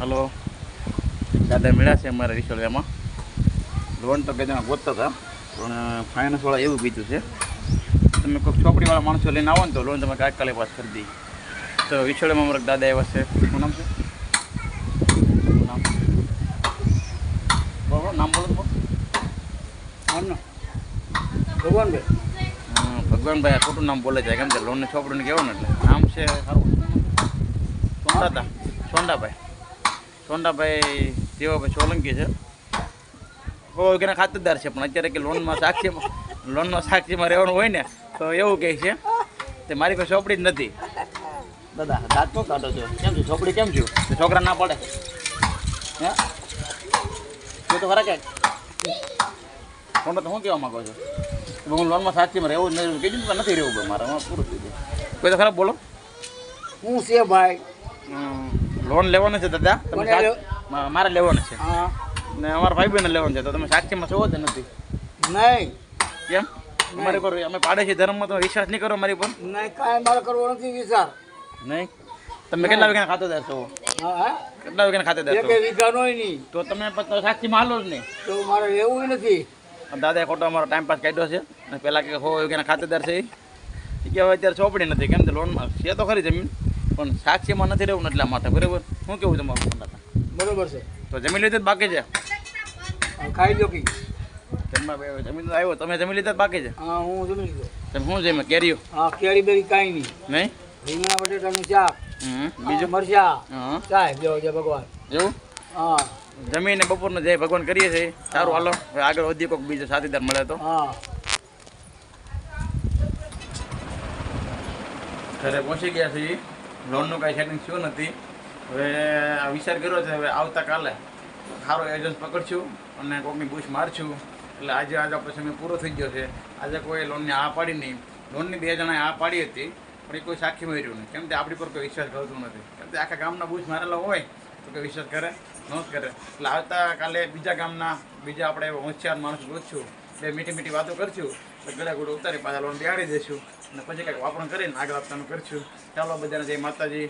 Hello. દાદા મેળા છે અમારા રિસોર્ટમાં લોન તો ગજામાં ગોતતા હતા પણ ફાઇનાન્સવાળા એવું કીધું છે. તમે કોઈ છોકરીવાળા માણસો લઈને આવો ને તો લોન તમે કાલે પાસ કરી દઈ તો વિછોડમાં અમારા દાદા એવા છે. શું નામ છે? શું નામ? બોલો નામ ભગવાનભાઈ. હમ, ભગવાનભાઈ આ ખોટું નામ બોલે છે. કેમ કે લોનને ચોપડીને કહેવાનું એટલે. નામ છે સારું. સોંડાતા સોંડાભાઈ સોંડાભાઈ દેવાભાઈ સોલંકી છે. બહુ કે ખાતરદાર છે પણ અત્યારે કે લોનમાં સાક્ષી લોનમાં સાક્ષીમાં રહેવાનું હોય ને તો એવું કહે છે. તે મારી પાસે ચોપડી જ નથી. દાદા દાંત તો કાઢો છો. કેમ છું? ચોપડી કેમ છું? છોકરા ના પડે. હે? એ તો ખરા કે કોણ તો શું કહેવા માગો છો? હું લોનમાં સાક્ષીમાં રહેવું જ નથી. કીધું પણ નથી રહેવું મારે. પૂરું થઈ જાય કોઈ તો ખરાબ બોલો. હું છે ભાઈ? લોન લેવાનો છે દાદા. તમે મારે લેવાનો છે. હા. ને અમારા ભાઈ બહેન લેવાનું છે. તો તમે સાક્ષીમાં છો જ નથી. નહીં. કેમ? અમારે પર અમે પાડે છે ધર્મમાં તો વિશ્વાસ નહીં કરો મારી પર. નહીં કાંઈ મારે કરવો નથી વિચાર. નહીં? તમે કેટલા વાગ્યાના ખાતેદાર છો? હા હા. કેટલા વાગ્યાના ખાતેદાર એક છો? વીઘાનોય નહીં. તો તમે સાક્ષીમાં હાલો જ નહીં. તો મારે લેવું નથી. દાદાએ ખોટો અમારો ટાઈમ પાસ કાઢ્યો છે. અને પહેલાં કે હો વાગ્યાના ખાતેદાર છે એ કહેવાય અત્યારે ચોપડી નથી. કેમ કે લોનમાં છે તો ખરી જમીન. પણ સાક્ષીમાં નથી રહેવું એટલા માટે બરાબર? શું કેવું તમારું બરાબર છે. તો જમીન લીધું બાકી છે? ખાઈ લો કી જમીન આવ્યો તમે જમીન લીધા બાકી છે? હા હું જમી લીધો. તમે શું જમે કેરીઓ? હા કેરી બેરી કાંઈ નહીં. નહીં? રીંગણા બટેટાનું શાક બીજું? મરચા. હા. જો જય ભગવાન. એવું? હા. જમીને બપોરનો જય ભગવાન કરીએ છીએ સારું હાલો. આગળ વધી કોઈક બીજો સાથીદાર મળે તો. હા. ઘરે પહોંચી ગયા છીએ. લોનનું કાંઈ સેટિંગ થયું નથી. હવે આ વિચાર કર્યો છે, હવે આવતા કાલે સારો એજન્ટ પકડશું અને કોઈકની બુશ મારશું. એટલે આજે આજે પછી મેં પૂરો થઈ ગયો છે. આજે કોઈ લોનની આ પાડી નહીં. લોનની બે જણાએ આ પાડી હતી, પણ એ કોઈ સાક્ષી મળ્યું નહીં. કેમ કે આપણી પર કોઈ વિશ્વાસ કરતું નથી. કેમ કે આખા ગામના બુશ મારેલા હોય, તો કોઈ વિશ્વાસ કરે, ન કરે. એટલે આવતા કાલે બીજા ગામના, બીજા આપણે હોશિયાર માણસ ગોતશું. બે મીઠી મીઠી વાતો કરશું. તો ગળા ગુડ ઉતારી પાછા લોન બેહાડી દઈશું. અને પછી કંઈક વાપરણ કરીને આગળ આપવાનું કરશું. ચાલો બધાને જય માતાજી.